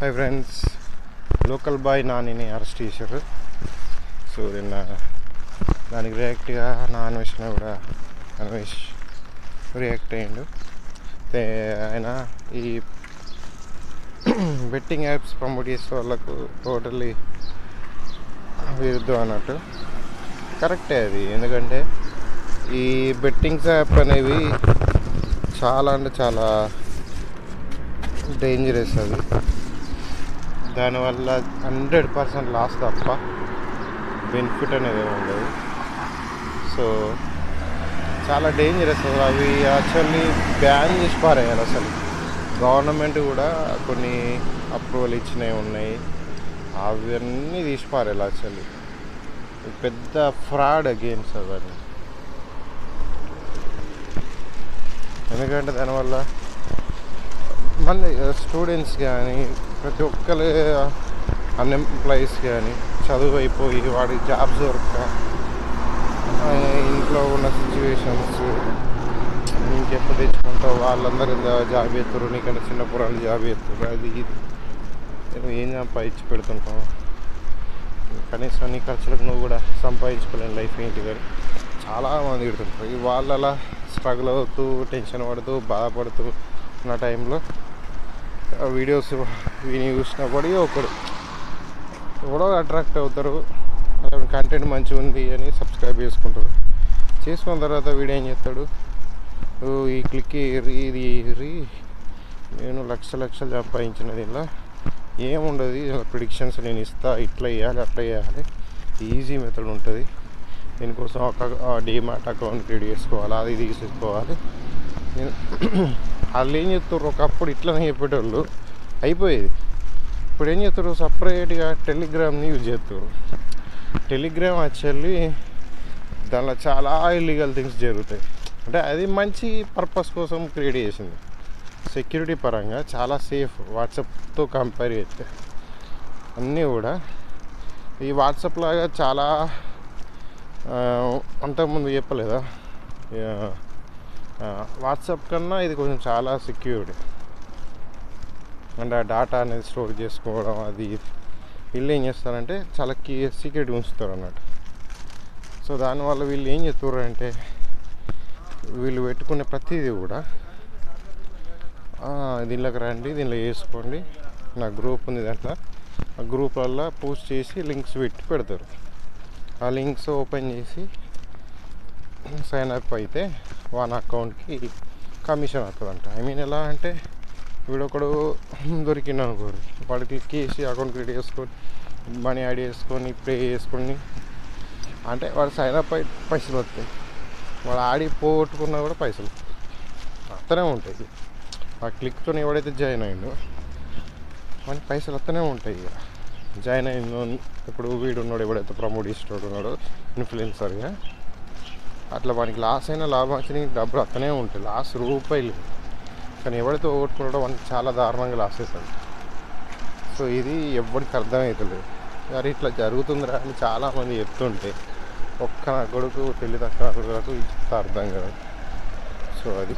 Hi friends local boy నానిని arrest చేశారు. So నిన్న దానికి రియాక్ట్గా నా అన్వేషణ కూడా అన్వేష్ రియాక్ట్ అయ్యిండు. ఆయన ఈ బెట్టింగ్ యాప్స్ ప్రమోట్ చేసే వాళ్ళకు టోటల్లీ విరుద్ధం అన్నట్టు. కరెక్టే అది. ఎందుకంటే ఈ బెట్టింగ్స్ యాప్ అనేవి చాలా అంటే చాలా డేంజరస్ అది. దానివల్ల హండ్రెడ్ పర్సెంట్ లాస్ తప్ప బెనిఫిట్ అనేది ఏమి ఉండదు. సో చాలా డేంజరస్ అవి యాక్చువల్లీ బ్యాన్ చేసి పారేయాలి అసలు. గవర్నమెంట్ కూడా కొన్ని అప్రూవల్ ఇచ్చినవి ఉన్నాయి. అవన్నీ తీసి పారేయాలి యాక్చువల్లీ. పెద్ద ఫ్రాడ్ గేమ్స్ అవన్నీ. ఎందుకంటే దానివల్ల మన స్టూడెంట్స్ కానీ ప్రతి ఒక్కరు అన్ఎంప్లాయీస్ కానీ చదువు అయిపోయి వాడికి జాబ్స్ దొరక ఇంట్లో ఉన్న సిచ్యువేషన్స్ ఇంకెప్పుడు తెచ్చుకుంటావు? వాళ్ళందరూ ఇంత జాబ్ ఎత్తురు నీకన్నా చిన్న పురాలు జాబ్ ఎత్తురు అది ఇది. నేను ఏం సంపాదించి పెడుతుంటావు కనీసం నీ ఖర్చులకు నువ్వు కూడా సంపాదించుకోలేని లైఫ్ ఏంటి కానీ చాలామంది పెడుతుంటారు వాళ్ళు అలా స్ట్రగుల్ అవుతూ టెన్షన్ పడుతూ బాధపడుతూ ఉన్న టైంలో వీడియోస్ విని చూసినప్పుడు ఒకడు ఎవడో అట్రాక్ట్ అవుతారు. కంటెంట్ మంచిగా ఉంది అని సబ్స్క్రైబ్ చేసుకుంటారు. చేసుకున్న తర్వాత వీడియో ఏం చేస్తాడు? ఈ క్లిక్ ఏరి ఇది ఏరి నేను లక్ష లక్షలు సంపాదించిన దీనిలో ఏముండదు ప్రిడిక్షన్స్ నేను ఇస్తా ఇట్లా వేయాలి అట్లా వేయాలి ఈజీ మెథడ్ ఉంటుంది. దీనికోసం ఒక డిమాట్ అకౌంట్ క్రియేట్ చేసుకోవాలి అది తీసుకోవాలి నేను వాళ్ళు ఏం చెప్తారు ఒకప్పుడు ఇట్లనే చెప్పేటోళ్ళు. అయిపోయేది. ఇప్పుడు ఏం చేస్తారు సపరేట్గా టెలిగ్రామ్ని యూజ్ చేస్తారు టెలిగ్రామ్ యాక్చువల్లీ దానిలో చాలా ఇల్లీగల్ థింగ్స్ జరుగుతాయి. అంటే అది మంచి పర్పస్ కోసం క్రియేట్ చేసింది. సెక్యూరిటీ పరంగా చాలా సేఫ్ వాట్సాప్తో కంపేర్ చేస్తే అన్నీ కూడా ఈ వాట్సాప్ లాగా చాలా అంతకుముందు చెప్పలేదా? వాట్సాప్ కన్నా ఇది కొంచెం చాలా సెక్యూర్డ్. అంటే ఆ డాటా అనేది స్టోర్ చేసుకోవడం అది వీళ్ళు ఏం చేస్తారంటే చాలా కీ సీక్రెట్ ఉంచుతారు అన్నట్టు సో దానివల్ల వీళ్ళు ఏం చెప్తారు అంటే వీళ్ళు పెట్టుకునే ప్రతిదీ కూడా దీనిలోకి రండి దీనిలో వేసుకోండి. నా గ్రూప్ ఉంది దాంట్లో. ఆ గ్రూప్ వల్ల పోస్ట్ చేసి లింక్స్ పెట్టి పెడతారు. ఆ లింక్స్ ఓపెన్ చేసి సైన్ అప్ అయితే వన్ అకౌంట్కి కమిషన్ వస్తుందంట. ఐ మీన్ ఎలా అంటే వీడొకడు దొరికిండు అనుకోరు. వాడు క్లిక్ చేసి అకౌంట్ క్రియేట్ చేసుకొని మనీ యాడ్ చేసుకొని పే చేసుకొని అంటే వాడు సైన్ అప్ అయి పైసలు వస్తాయి. వాడు ఆడి పోగొట్టుకున్నా కూడా పైసలు అత్తనే ఉంటాయి. ఆ క్లిక్తో ఎవడైతే జాయిన్ అయిండో మన పైసలు వస్తూనే ఉంటాయి ఇక జాయిన్ అయిందో ఇప్పుడు వీడు ఉన్నాడు ఎవడైతే ప్రమోట్ చేసేవాడు ఉన్నాడో ఇన్ఫ్లుయెన్సర్గా అట్లా వానికి లాస్ అయినా లాభం వచ్చిన డబ్బులు అత్తనే ఉంటాయి. లాస్ రూపాయలు కానీ ఎవరితో ఓట్టుకున్నాడో వానికి చాలా దారుణంగా లాస్ అవుతుంది సో ఇది ఎవరికి అర్థమవుతలేదు మరి ఇట్లా జరుగుతుందిరా అని చాలామంది చెప్తుంటే ఒక్క నా కొడుకు పెళ్ళి తక్కువ అర్థం కాదు. సో అది